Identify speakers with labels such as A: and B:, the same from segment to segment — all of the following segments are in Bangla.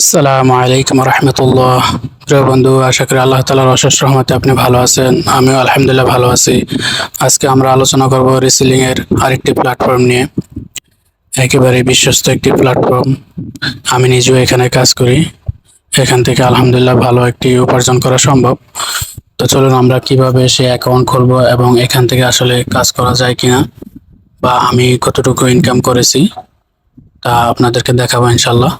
A: আসসালামু আলাইকুম রহমতুল্লাহ। প্রিয় বন্ধু, আশা করি আল্লাহ তালার অশেষ রহমতে আপনি ভালো আছেন। আমিও আলহামদুলিল্লাহ ভালো আছি। আজকে আমরা আলোচনা করব রিসিলিং এর আরেকটি প্ল্যাটফর্ম নিয়ে। একেবারে বিশ্বস্ত একটি প্ল্যাটফর্ম আমি নিজেও এখানে কাজ করি। এখান থেকে আলহামদুলিল্লাহ ভালো একটি উপার্জন করা সম্ভব। তো চলুন আমরা কীভাবে সে অ্যাকাউন্ট খুলবো এবং এখান থেকে আসলে কাজ করা যায় কিনা বা আমি কতটুকু ইনকাম করেছি তা আপনাদেরকে দেখাবো ইনশাল্লাহ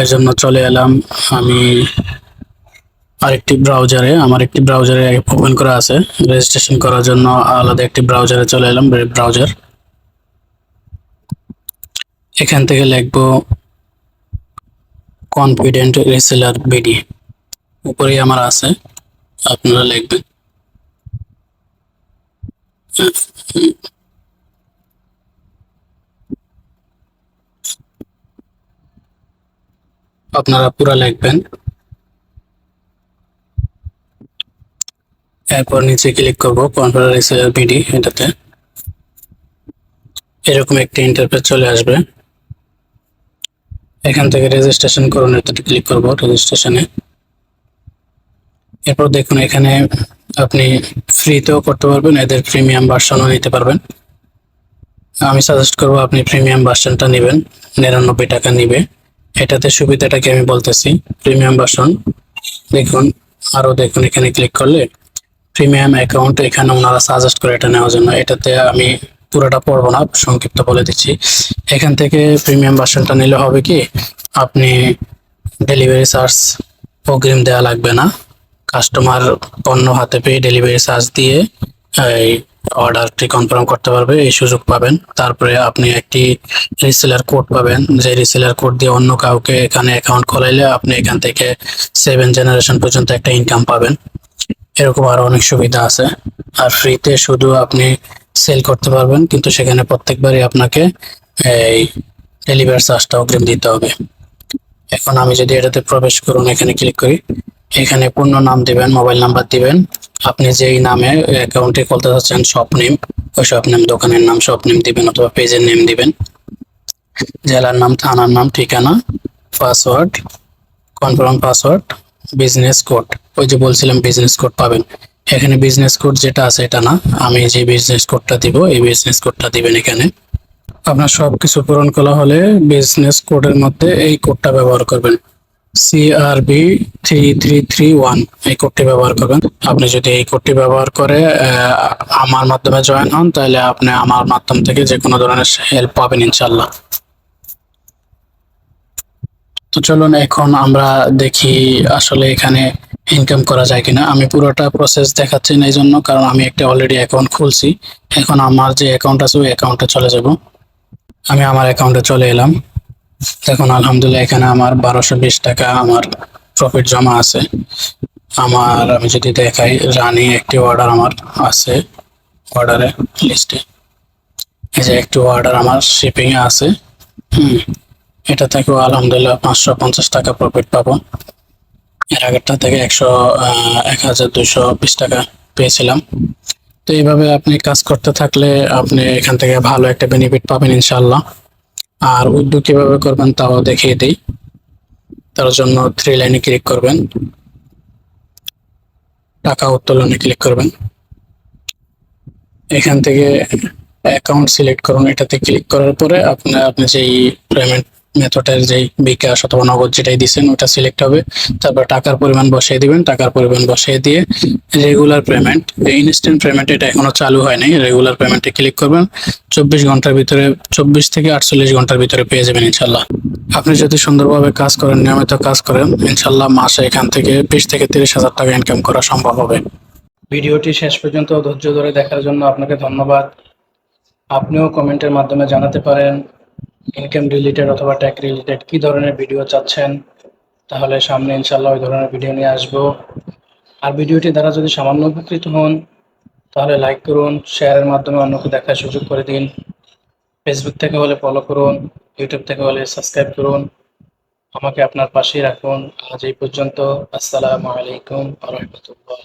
A: এর জন্য চলে এলাম আমি আরেকটি ব্রাউজারে আমার একটি ব্রাউজারে ওপেন করা আছে। রেজিস্ট্রেশন করার জন্য আলাদা একটি ব্রাউজারে চলে এলাম ব্রাউজার এখান থেকে লিখব কনফিডেন্ট রিসেলার বিডি উপরেই আমার আছে। আপনারা লিখবেন। আপনারা পুরো লিখবেন। এরপর নিচে ক্লিক করব কনফারেন্স বিডি এটাতে। এরকম একটি ইন্টারফেস চলে আসবে। এখান থেকে রেজিস্ট্রেশন করুন, এটাতে ক্লিক করব রেজিস্ট্রেশনে এরপর দেখুন এখানে আপনি ফ্রিতেও করতে পারবেন, এদের প্রিমিয়াম ভার্সনও নিতে পারবেন। আমি সাজেস্ট করব আপনি প্রিমিয়াম ভার্সনটা নেবেন, নিরানব্বই টাকা নিবে। এটাতে সুবিধাটাকে আমি বলতেছি প্রিমিয়াম ভার্সন দেখুন, আরও দেখুন, এখানে ক্লিক করলে প্রিমিয়াম অ্যাকাউন্ট এখানে ওনারা সাজেস্ট করে এটা নেওয়ার জন্য। এটাতে আমি পুরোটা পড়ব না, সংক্ষিপ্ত বলে দিচ্ছি। এখান থেকে প্রিমিয়াম ভার্সনটা নিলে হবে কি, আপনি ডেলিভারি চার্জ অগ্রিম দেওয়া লাগবে না। কাস্টমার পণ্য হাতে পেয়ে ডেলিভারি চার্জ দিয়ে, এই অর্ডারটি কনফার্ম করতে পারবে, এই সুযোগ পাবেন। তারপরে আপনি একটি রিসেলার কোড পাবেন। যে রিসেলার কোড দিয়ে অন্য কাউকে এখানে অ্যাকাউন্ট খোলাইলে আপনি এখান থেকে সেভেন জেনারেশন পর্যন্ত একটা ইনকাম পাবেন। এরকম আরও অনেক সুবিধা আছে। আর ফ্রিতে শুধু আপনি সেল করতে পারবেন, কিন্তু সেখানে প্রত্যেকবারই আপনাকে এই ডেলিভারি চার্জটা অগ্রিম দিতে হবে। এখন আমি যদি এটাতে প্রবেশ করুন, এখানে ক্লিক করি, এখানে পূর্ণ নাম দিবেন মোবাইল নাম্বার দিবেন। আপনি যেই নামে অ্যাকাউন্টে খুলতে চাচ্ছেন শপ নেম ওই শপ নেম দোকানের নাম শপ নেম দিবেন অথবা পেজের নেম দিবেন। জেলার নাম, থানার নাম, ঠিকানা password confirm password business code ওই যে বলছিলাম বিজনেস কোড পাবেন। এখানে বিজনেস কোড যেটা আছে এটা না, আমি যে বিজনেস কোডটা দিব, এই বিজনেস কোডটা দিবেন এখানে। আপনার সব কিছু পূরণ করা হলে বিজনেস কোডের মধ্যে এই কোডটা ব্যবহার করবেন। CRB three three three one এই কোডটি ব্যবহার করবেন। আপনি যদি এই কোডটি ব্যবহার করে আমার মাধ্যমে জয়েন হন, তাহলে আপনি আমার মাধ্যম থেকে যে কোনো ধরনের হেল্প পাবেন ইনশাল্লাহ তো চলুন এখন আমরা দেখি আসলে এখানে ইনকাম করা যায় কিনা। আমি পুরোটা প্রসেস দেখাচ্ছি না এই জন্য কারণ আমি একটা অলরেডি অ্যাকাউন্ট খুলছি। এখন আমার যে অ্যাকাউন্ট আছে, ওই অ্যাকাউন্টে চলে যাব। আমি আমার অ্যাকাউন্টে চলে এলাম। দেখুন আলহামদুলিল্লাহ এখানে আমার বারোশো বিশ টাকা আমার প্রফিট জমা আছে। আমার আমি যদি দেখাই, রানি একটি অর্ডার আমার আছে অর্ডারে লিস্টে এই যে একটি অর্ডার আমার শিপিং এ আছে। হুম, এটা থেকেও আলহামদুলিল্লাহ পাঁচশো পঞ্চাশ টাকা প্রফিট পাবো। এর আগেরটা থেকে একশো এক হাজার দুইশো বিশ টাকা পেয়েছিলাম। তো এইভাবে আপনি কাজ করতে থাকলে আপনি এখান থেকে ভালো একটা বেনিফিট পাবেন ইনশাল্লাহ আর উদ্যোগ কীভাবে করবেন তাও দেখিয়ে দিই। তার জন্য থ্রি লাইনে ক্লিক করবেন। টাকা উত্তোলনে ক্লিক করবেন। এখান থেকে অ্যাকাউন্ট সিলেক্ট করুন। এটাতে ক্লিক করার পরে আপনার আপনি যেই পেমেন্ট মেথডের যেই বিকাশ অথবা নগদ যেটাই দিচ্ছেন ওটা সিলেক্ট হবে। তারপর টাকার পরিমাণ বসিয়ে দিবেন, টাকার পরিমাণ বসিয়ে দিয়ে রেগুলার পেমেন্ট ইনস্ট্যান্ট পেমেন্ট এটা এখনও চালু হয় নাই রেগুলার পেমেন্টে ক্লিক করবেন। চব্বিশ ঘণ্টার ভিতরে, চব্বিশ থেকে আটচল্লিশ ঘণ্টার ভিতরে পেয়ে যাবেন ইনশাল্লাহ। আপনি যদি সুন্দরভাবে কাজ করেন, নিয়মিত কাজ করেন, ইনশাল্লাহ মাসে এখান থেকে বিশ থেকে তিরিশ হাজার টাকা ইনকাম করা সম্ভব হবে। ভিডিওটি শেষ পর্যন্ত ধৈর্য ধরে দেখার জন্য আপনাকে ধন্যবাদ। আপনিও কমেন্টের মাধ্যমে জানাতে পারেন। ইনকাম রিলেটেড অথবা ট্যাক রিলেটেড কি ধরনের ভিডিও চাচ্ছেন, তাহলে সামনে ইনশাল্লাহ ওই ধরনের ভিডিও নিয়ে আসব। আর ভিডিওটি দ্বারা যদি সামান্য উপকৃত হন, তাহলে লাইক করুন শেয়ারের মাধ্যমে অন্যকে দেখার সুযোগ করে দিন। ফেসবুক থেকে হলে ফলো করুন ইউটিউব থেকে হলে সাবস্ক্রাইব করুন। আমাকে আপনার পাশেই রাখুন। আজ এই পর্যন্ত, আসসালামু আলাইকুম রহমতুল্লাহ।